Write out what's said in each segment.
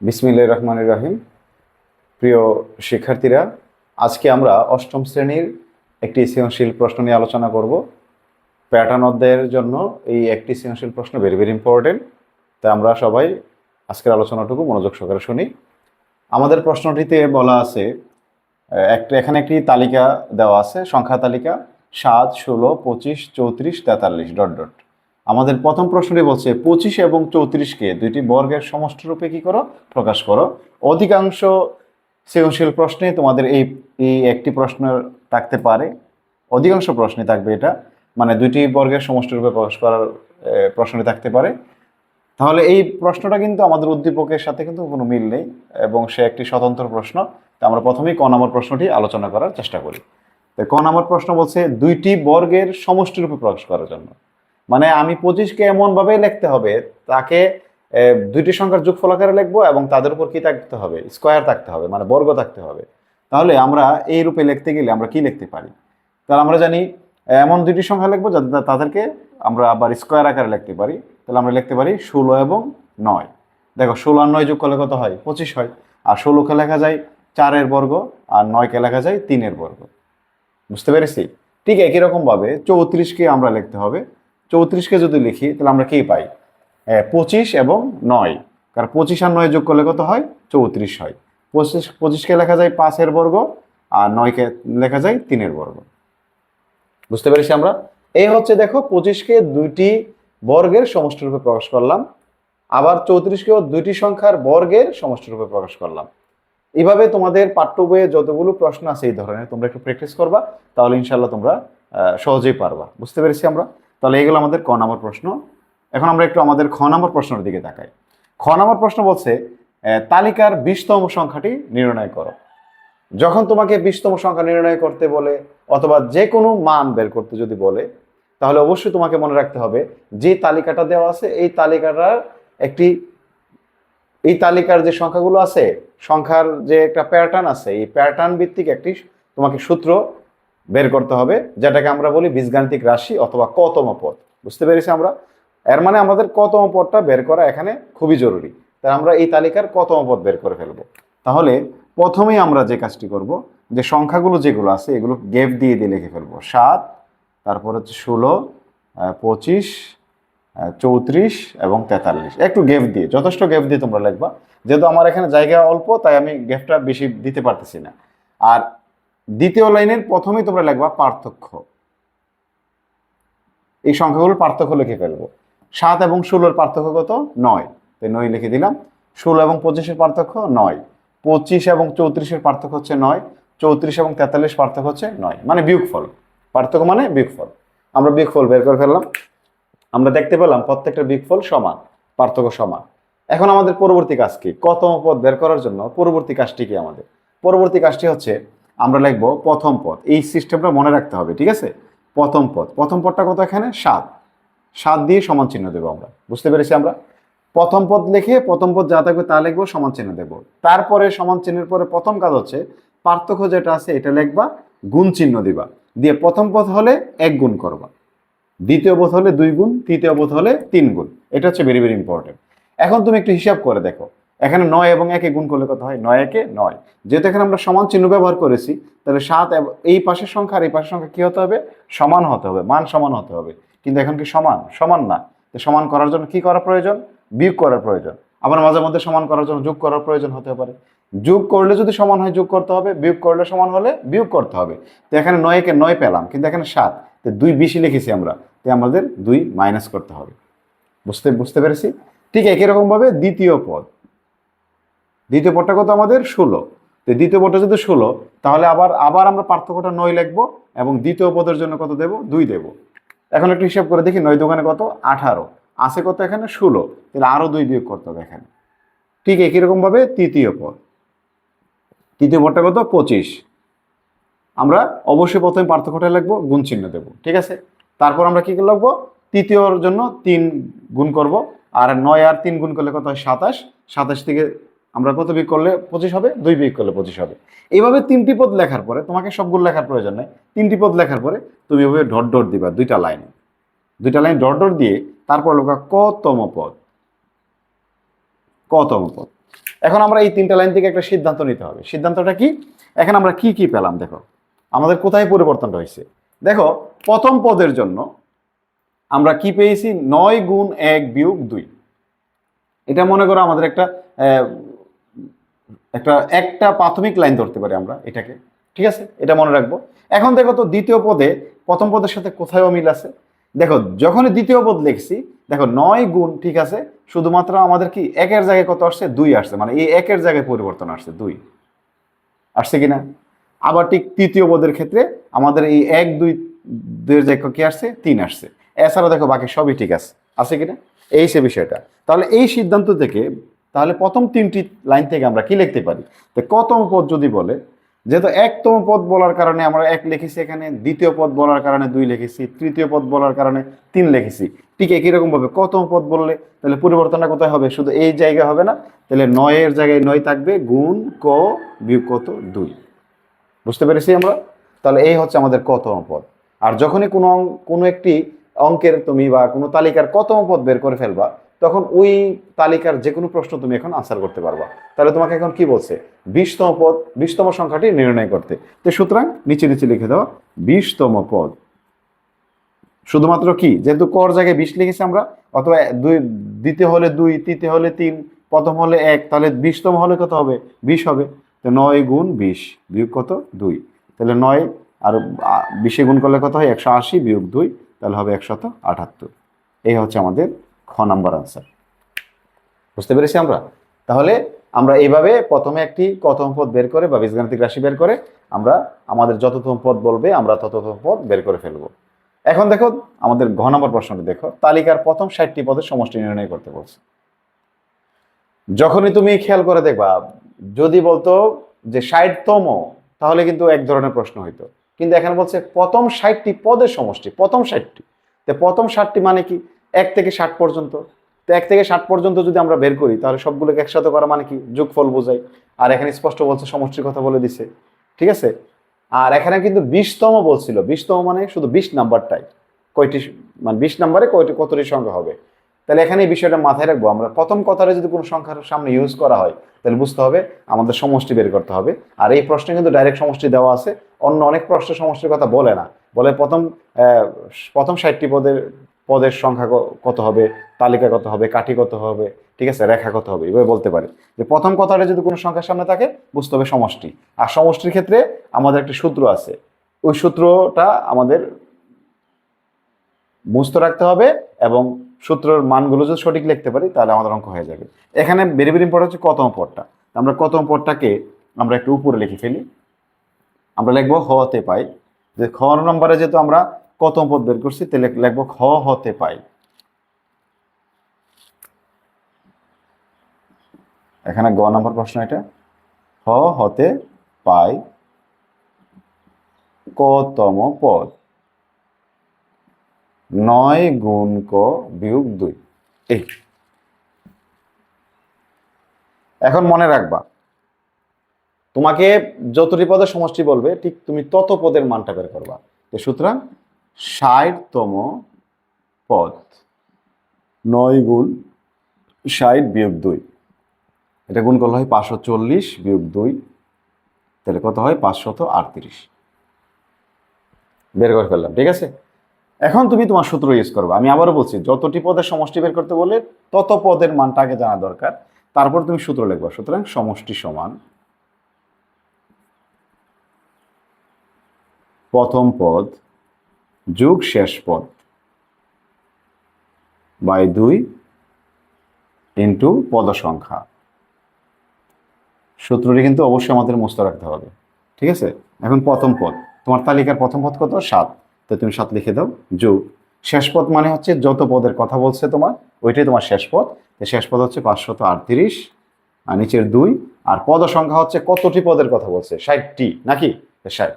বিসমিল্লাহ রহমান রহিম। প্রিয় শিক্ষার্থীরা, আজকে আমরা অষ্টম শ্রেণির একটি সৃজনশীল প্রশ্ন নিয়ে আলোচনা করব। প্যাটার্ন অধ্যায়ের জন্য এই একটি সৃজনশীল প্রশ্ন ভেরি ভেরি ইম্পর্টেন্ট তাই আমরা সবাই আজকের আলোচনাটুকু মনোযোগ সহকারে শুনি। আমাদের প্রশ্নটিতে বলা আছে একটা, এখানে একটি তালিকা দেওয়া আছে, সংখ্যা তালিকা সাত, ষোলো, পঁচিশ, চৌত্রিশ, তেতাল্লিশ, ডট ডট। আমাদের প্রথম প্রশ্নটি বলছে, পঁচিশ এবং চৌত্রিশকে দুইটি বর্গের সমষ্টি রূপে কি করো? প্রকাশ করো। অধিকাংশ সৃজনশীল প্রশ্নে তোমাদের এই এই একটি প্রশ্ন থাকতে পারে। অধিকাংশ প্রশ্নে থাকবে এটা। মানে দুইটি বর্গের সমষ্টি রূপে প্রকাশ করার প্রশ্নটি থাকতে পারে। তাহলে এই প্রশ্নটা কিন্তু আমাদের উদ্দীপকের সাথে কিন্তু কোনো মিল নেই এবং সে একটি স্বতন্ত্র প্রশ্ন। তা আমরা প্রথমেই ক নম্বর প্রশ্নটি আলোচনা করার চেষ্টা করি। তো ক নম্বর প্রশ্ন বলছে, দুইটি বর্গের সমষ্টি রূপে প্রকাশ করার জন্য। মানে আমি পঁচিশকে এমনভাবে লিখতে হবে, তাকে দুইটি সংখ্যার যোগফল আকারে লিখব এবং তাদের উপর কি থাকতে হবে? স্কোয়ার থাকতে হবে মানে বর্গ থাকতে হবে। তাহলে আমরা এই রূপে লিখতে গেলে আমরা কি লিখতে পারি? তাহলে আমরা জানি, এমন দুইটি সংখ্যা লিখব যাতে তাদেরকে আমরা আবার স্কোয়ার আকারে লিখতে পারি। তাহলে আমরা লিখতে পারি ষোলো এবং নয়। দেখো, ষোলো আর নয় যোগ করলে কত হয়? পঁচিশ হয়। আর ষোলোকে লেখা যায় চারের বর্গ, আর নয়কে লেখা যায় তিনের বর্গ। বুঝতে পেরেছি? ঠিক একই রকমভাবে চৌত্রিশকে আমরা লিখতে হবে। চৌত্রিশকে যদি লিখি, তাহলে আমরা কি পাই? পঁচিশ এবং নয়। কারণ পঁচিশ আর নয় যোগ করলে কত হয়? চৌত্রিশ হয়। পঁচিশ পঁচিশকে লেখা যায় পাঁচের বর্গ, আর নয়কে লেখা যায় তিনের বর্গ। বুঝতে পেরেছি আমরা? এই হচ্ছে দেখো পঁচিশকে দুইটি বর্গের সমষ্টি রূপে প্রকাশ করলাম। আবার চৌত্রিশকেও দুইটি সংখ্যার বর্গের সমষ্টি রূপে প্রকাশ করলাম। এভাবে তোমাদের পাঠ্য বইয়ে যতগুলো প্রশ্ন আছে এই ধরনের তোমরা একটু প্র্যাকটিস করবা, তাহলে ইনশাল্লাহ তোমরা সহজেই পারবা। বুঝতে পেরেছি আমরা? তাহলে এগুলো আমাদের ক নম্বর প্রশ্ন। এখন আমরা একটু আমাদের খ নম্বর প্রশ্নের দিকে তাকাই। খ নম্বর প্রশ্ন বলছে তালিকার বিশতম সংখ্যাটি নির্ণয় করো। যখন তোমাকে বিশতম সংখ্যা নির্ণয় করতে বলে, অথবা যে কোনো মান বের করতে যদি বলে, তাহলে অবশ্যই তোমাকে মনে রাখতে হবে, যে তালিকাটা দেওয়া আছে, এই তালিকাটার একটি, এই তালিকার যে সংখ্যাগুলো আছে, সংখ্যার যে একটা প্যাটার্ন আছে, এই প্যাটার্ন ভিত্তিক একটি তোমাকে সূত্র বের করতে হবে, যেটাকে আমরা বলি বীজগাণিতিক রাশি অথবা কতম পদ। বুঝতে পেরেছি আমরা? এর মানে আমাদের কতম পদটা বের করা এখানে খুবই জরুরি। তাই আমরা এই তালিকার কতম পদ বের করে ফেলব। তাহলে প্রথমেই আমরা যে কাজটি করব, যে সংখ্যাগুলো যেগুলো আছে, এগুলো গেপ দিয়ে দিয়ে লিখে ফেলব। সাত, তারপর হচ্ছে ষোলো পঁচিশ চৌত্রিশ এবং তেতাল্লিশ। একটু গেপ দিয়ে, যথেষ্ট গেপ দিয়ে তোমরা লিখবা। যেহেতু আমার এখানে জায়গা অল্প, তাই আমি গেপটা বেশি দিতে পারতেছি না। আর দ্বিতীয় লাইনের প্রথমেই তোমরা লিখবা পার্থক্য। এই সংখ্যাগুলোর পার্থক্য লিখে ফেলব। সাত এবং ষোলোর পার্থক্য কত? নয়। তাই নয় লিখে দিলাম। ষোলো এবং পঁচিশের পার্থক্য নয়। পঁচিশ এবং চৌত্রিশের পার্থক্য হচ্ছে নয়। চৌত্রিশ এবং তেতাল্লিশ পার্থক্য হচ্ছে নয়। মানে বিয়োগফল। পার্থক্য মানে বিয়োগফল। আমরা বিয়োগফল বের করে ফেললাম। আমরা দেখতে পেলাম প্রত্যেকটা বিগফল সমান, পার্থক্য সমান। এখন আমাদের পরবর্তী কাজ কি? কতম পদ বের করার জন্য পরবর্তী কাজটি কি আমাদের? পরবর্তী কাজটি হচ্ছে আমরা লিখব প্রথম পদ। এই সিস্টেমটা মনে রাখতে হবে, ঠিক আছে? প্রথম পদ। প্রথম পদটা কত এখানে? সাত। সাত দিয়ে সমান চিহ্ন দেবো আমরা। বুঝতে পেরেছি আমরা? প্রথম পদ লিখে প্রথম পদ যা থাকবে তা লিখব, সমান চিহ্ন দেবো। তারপরে সমান চিহ্নের পরে প্রথম কাজ হচ্ছে, পার্থক্য যেটা আছে এটা লিখবা, গুণ চিহ্ন দিবা। দিয়ে প্রথম পদ হলে এক গুণ করবা। দ্বিতীয় বোধ হলে দুই গুণ, তৃতীয় বোধ হলে তিন গুণ। এটা হচ্ছে ভেরি ভেরি ইম্পর্টেন্ট এখন তুমি একটু হিসাব করে দেখো। এখানে নয় এবং একে গুণ করলে কত হয়? নয় একে নয়। যেহেতু এখানে আমরা সমান চিহ্ন ব্যবহার করেছি, তাহলে সাত এই পাশের সংখ্যা আর এই পাশের সংখ্যা কি হতে হবে? সমান হতে হবে, মান সমান হতে হবে। কিন্তু এখন কি সমান? সমান না। তো সমান করার জন্য কি করা প্রয়োজন? বিয়োগ করার প্রয়োজন। আবার মাঝে মধ্যে সমান করার জন্য যোগ করার প্রয়োজন হতে পারে। যোগ করলে যদি সমান হয়, যোগ করতে হবে। বিয়োগ করলে সমান হলে বিয়োগ করতে হবে। তো এখানে নয়কে নয় পেলাম, কিন্তু এখানে সাত। তো দুই বেশি লিখেছি আমরা। তো আমাদের দুই মাইনাস করতে হবে। বুঝতে বুঝতে পেরেছি? ঠিক একই রকমভাবে দ্বিতীয় পদ। দ্বিতীয় পদটা কত আমাদের? ষোলো। তো দ্বিতীয় পদটা যদি ষোলো, তাহলে আবার আবার আমরা পার্থক্যটা নয় লিখব এবং দ্বিতীয় পদের জন্য কত দেব? দুই দেব। এখন একটু হিসাব করে দেখি, নয় দোকানে কত? আঠারো। আছে কত এখানে? ষোলো। তাহলে আরও দুই বিয়োগ করতে হবে এখানে। ঠিক একই রকমভাবে তৃতীয় পদ। তৃতীয় পদটা কত? পঁচিশ। আমরা অবশ্যই প্রথমে পার্থক্যটা লিখব, গুণ চিহ্ন দেবো। ঠিক আছে? তারপর আমরা কি লিখব? তৃতীয়র জন্য তিন গুণ করব। আর নয় আর তিন গুণ করলে কত হয়? সাতাশ। সাতাশ থেকে আমরা কত বিয়োগ করলে পঁচিশ হবে? দুই বিয়োগ করলে পঁচিশ হবে। এইভাবে তিনটি পদ লেখার পরে, তোমাকে সবগুলো লেখার প্রয়োজন নেই। তিনটি পদ লেখার পরে, তুমি এভাবে ডট ডট দিবা দুইটা লাইন। দুইটা লাইন ডট ডট দিয়ে তারপর লেখা কতম পদ? কতম পদ? এখন আমরা এই তিনটা লাইন থেকে একটা সিদ্ধান্ত নিতে হবে। সিদ্ধান্তটা কি? এখন আমরা কি কি পেলাম দেখো? আমাদের কোথায় পরিবর্তনটা হয়েছে? দেখো, প্রথম পদের জন্য আমরা কি পেয়েছি? নয় গুণ এক বিয়োগ দুই। এটা মনে করো আমাদের একটা একটা একটা প্রাথমিক লাইন ধরতে পারি আমরা এটাকে, ঠিক আছে? এটা মনে রাখব। এখন দেখো তো দ্বিতীয় পদে, প্রথম পদের সাথে কোথায় অমিল আছে? দেখো, যখনই দ্বিতীয় পদ লিখছি, দেখো নয় গুণ, ঠিক আছে? শুধুমাত্র আমাদের কি একের জায়গায় কত আসছে? দুই আসছে মানে এই একের জায়গায় পরিবর্তন আসছে, দুই। আসছে কিনা? আবার ঠিক তৃতীয় পদের ক্ষেত্রে আমাদের এই এক, দুই, দুইয়ের জায়গায় কি আসছে? তিন আসছে। এছাড়া দেখো বাকি সবই ঠিক আছে। আছে কিনা? এই সে বিষয়টা। তাহলে এই সিদ্ধান্ত থেকে তাহলে প্রথম তিনটি লাইন থেকে আমরা কি লিখতে পারি? তো কতম পদ যদি বলে, যেহেতু একতম পদ বলার কারণে আমরা এক লিখেছি এখানে, দ্বিতীয় পদ বলার কারণে দুই লিখেছি, তৃতীয় পদ বলার কারণে তিন লিখেছি। ঠিক একই রকম ভাবে কতম পদ বললে তাহলে পরিবর্তনটা কোথায় হবে? শুধু এই জায়গায় হবে না, তাহলে নয়ের জায়গায় নয় থাকবে, গুণ ক বিয়োগ কত? দুই। বুঝতে পেরেছি আমরা? তাহলে এই হচ্ছে আমাদের কতম পদ। আর যখনই কোনো কোনো একটি অঙ্কের তুমি বা কোনো তালিকার কতম পদ বের করে ফেলবা তখন ওই তালিকার যে কোনো প্রশ্ন তুমি এখন আনসার করতে পারবা। তাহলে তোমাকে এখন কি বলছে? বিশতম পদ, বিশতম সংখ্যাটি নির্ণয় করতে। তো সুতরাং নিচে নিচে লিখে দাও, বিশতম পদ। শুধুমাত্র কি? যেহেতু কর জায়গায় বিশ লিখেছি আমরা, অথবা দুই, দ্বিতীয় হলে দুই, তৃতীয় হলে তিন, প্রথম হলে এক, তাহলে বিশতম হলে কত হবে? বিশ হবে। তো নয় গুণ বিশ, বিয়োগ কত? দুই। তাহলে নয়, আর বিশে গুণ করলে কত হয়? একশো আশি, বিয়োগ দুই, তাহলে হবে একশত আটাত্তর। এই হচ্ছে আমাদের খ নাম্বার আনসার বুঝতে পেরেছি আমরা? তাহলে আমরা এইভাবে প্রথমে একটি কতম পদ বের করে বা বীজগাণিতিক রাশি বের করে আমরা আমাদের যততম পদ বলবে, আমরা তততম পদ বের করে ফেলব। এখন দেখো, আমাদের ঘ নম্বর প্রশ্নটি দেখো। তালিকার প্রথম ষাটটি পদের সমষ্টি নির্ণয় করতে বলছে। যখনই তুমি খেয়াল করে দেখবা, যদি বলতো যে ষাটতম, তাহলে কিন্তু এক ধরনের প্রশ্ন হইতো। কিন্তু এখানে বলছে প্রথম ষাটটি পদের সমষ্টি, প্রথম ষাটটি। তো প্রথম ষাটটি মানে কি? এক থেকে ষাট পর্যন্ত। তো এক থেকে ষাট পর্যন্ত যদি আমরা বের করি, তাহলে সবগুলোকে একসাথে করা মানে কি? যোগফল বোঝাই আর এখানে স্পষ্ট বলছে, সমষ্টির কথা বলে দিছে। ঠিক আছে? আর এখানে কিন্তু বিশতম বলছিল। বিশতম মানে শুধু বিশ নাম্বারটাই। কয়টি মানে বিশ নাম্বারে কয়টি কতটি সংখ্যা হবে? তাহলে এখানে এই বিষয়টা মাথায় রাখব। আমরা প্রথম কথাটা যদি কোনো সংখ্যার সামনে ইউজ করা হয়, তাহলে বুঝতে হবে আমাদের সমষ্টি বের করতে হবে। আর এই প্রশ্নে কিন্তু ডাইরেক্ট সমষ্টি দেওয়া আছে। অন্য অনেক প্রশ্ন সমষ্টির কথা বলে না। বলে প্রথম প্রথম ষাটটি পদের পদের সংখ্যা কত হবে, তালিকা কত হবে, কাঠি কত হবে, ঠিক আছে, রেখা কত হবে, এভাবে বলতে পারি। যে প্রথম কথাটা যদি কোনো সংখ্যার সামনে থাকে, বুঝতে হবে সমষ্টি। আর সমষ্টির ক্ষেত্রে আমাদের একটা সূত্র আছে। ওই সূত্রটা আমাদের মুস্ত রাখতে হবে এবং সূত্রের মানগুলো যদি সঠিক লিখতে পারি, তাহলে আমাদের অঙ্ক হয়ে যাবে। এখানে ভেরি ভেরি ইম্পর্টেন্ট হচ্ছে কতম পদটা। আমরা কতম পদটাকে আমরা একটু উপরে লিখে ফেলি। আমরা লিখব হতে পাই। যে খ নম্বরে যেহেতু আমরা কতম পদ বের করছি? তাহলে লিখব খ হতে পাই। এখানে গ নম্বর প্রশ্ন এটা। হ হতে পাই কতম পদ? নয় গুণ ক বিয়োগ দুই। এই। এখন মনে রাখবা, তোমাকে যতটি পদের সমষ্টি বলবে, ঠিক তুমি তত পদের মানটা বের করবা। সুতরাং ষাটতম পদ। নয় গুণ ষাট বিয়োগ দুই। এটা গুণ করলে হয় পাঁচশো চল্লিশ বিয়োগ দুই। তাহলে কত হয়? পাঁচশত আটত্রিশ। বের করে ফেললাম ঠিক আছে? এখন তুমি তোমার সূত্র ইউজ করবে। আমি আবারও বলছি যতটি পদের সমষ্টি বের করতে বলে তত পদের মানটা আগে জানা দরকার। তারপর তুমি সূত্র লিখবা। সুতরাং সমষ্টি সমান প্রথম পদ যোগ শেষ পদ বাই দুই ইন্টু পদ সংখ্যা সূত্রটি কিন্তু অবশ্যই আমাদের মুস্ত রাখতে হবে, ঠিক আছে? এখন প্রথম পদ, তোমার তালিকার প্রথম পদ কত? সাত। তো তুমি সাত লিখে দাও, যোগ। শেষ পদ মানে হচ্ছে যত পদের কথা বলছে তোমার, ওইটাই তোমার শেষ পদ। শেষ পদ হচ্ছে পাঁচশত আটত্রিশ, আর নিচের দুই। আর পদ সংখ্যা হচ্ছে কতটি পদের কথা বলছে? ষাটটি, নাকি? ষাট।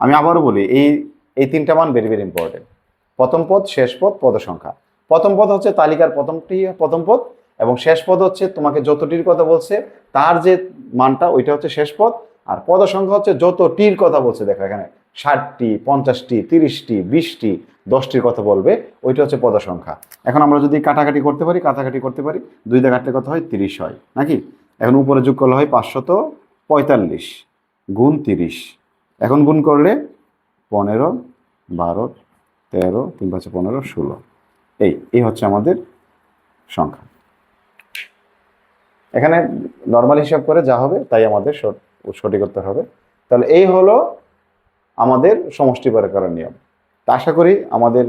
আমি আবারও বলি, এই এই তিনটা মান ভেরি ভেরি ইম্পর্টেন্ট প্রথম পদ, শেষ পদ পদ সংখ্যা প্রথম পদ হচ্ছে তালিকার প্রথমটি, প্রথম পদ, এবং শেষ পদ হচ্ছে তোমাকে যতটির কথা বলছে, তার যে মানটা, ওইটা হচ্ছে শেষ পদ, আর পদ সংখ্যা হচ্ছে যতটির কথা বলছে, দেখো এখানে, ষাটটি, পঞ্চাশটি, তিরিশটি, বিশটি, দশটির কথা বলবে, ওইটা হচ্ছে পদ সংখ্যা এখন আমরা যদি কাটাকাটি করতে পারি, কাটাকাটি করতে পারি, দুই কাটলে কত হয়? তিরিশ হয়, নাকি? এখন উপরে যোগ করলে হয় পাঁচশত পঁয়তাল্লিশ, গুণ তিরিশ। এখন গুণ করলে পনেরো, বারো, তেরো, তিন পাঁচে পনেরো, ষোলো। এই এই হচ্ছে আমাদের সংখ্যা। এখানে নর্মাল হিসাব করে যা হবে তাই আমাদের সঠ- সঠিক উত্তর হবে। তাহলে এই হলো আমাদের সমষ্টি করার নিয়ম। তা আশা করি আমাদের,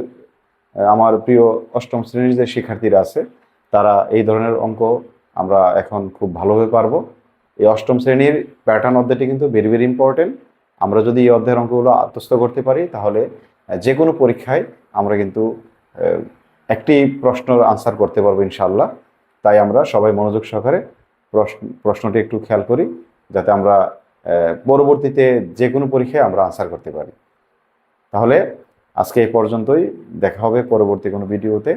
আমার প্রিয় অষ্টম শ্রেণির যে শিক্ষার্থীরা আছে, তারা এই ধরনের অঙ্ক আমরা এখন খুব ভালোভাবে পারব। এই অষ্টম শ্রেণির প্যাটার্ন অধ্যায়টি কিন্তু ভেরি ভেরি ইম্পর্টেন্ট আমরা যদি এই অধ্যায়ের অঙ্কগুলো আত্মস্থ করতে পারি, তাহলে যে কোনো পরীক্ষায় আমরা কিন্তু একটি প্রশ্নের আনসার করতে পারব ইনশাল্লাহ তাই আমরা সবাই মনোযোগ সহকারে প্রশ্ন প্রশ্নটি একটু খেয়াল করি, যাতে আমরা পরবর্তীতে যে কোনো পরীক্ষায় আমরা আনসার করতে পারি। তাহলে, আজকে এই পর্যন্তই। দেখা হবে পরবর্তী কোনো ভিডিওতে।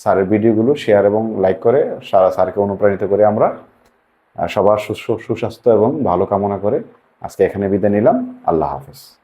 স্যারের ভিডিওগুলো শেয়ার এবং লাইক করে, সারা স্যারকে অনুপ্রাণিত করে আমরা সবার সুস্বাস্থ্য এবং ভালো কামনা করে আজকে এখানে বিদায় নিলাম। আল্লাহ হাফেজ।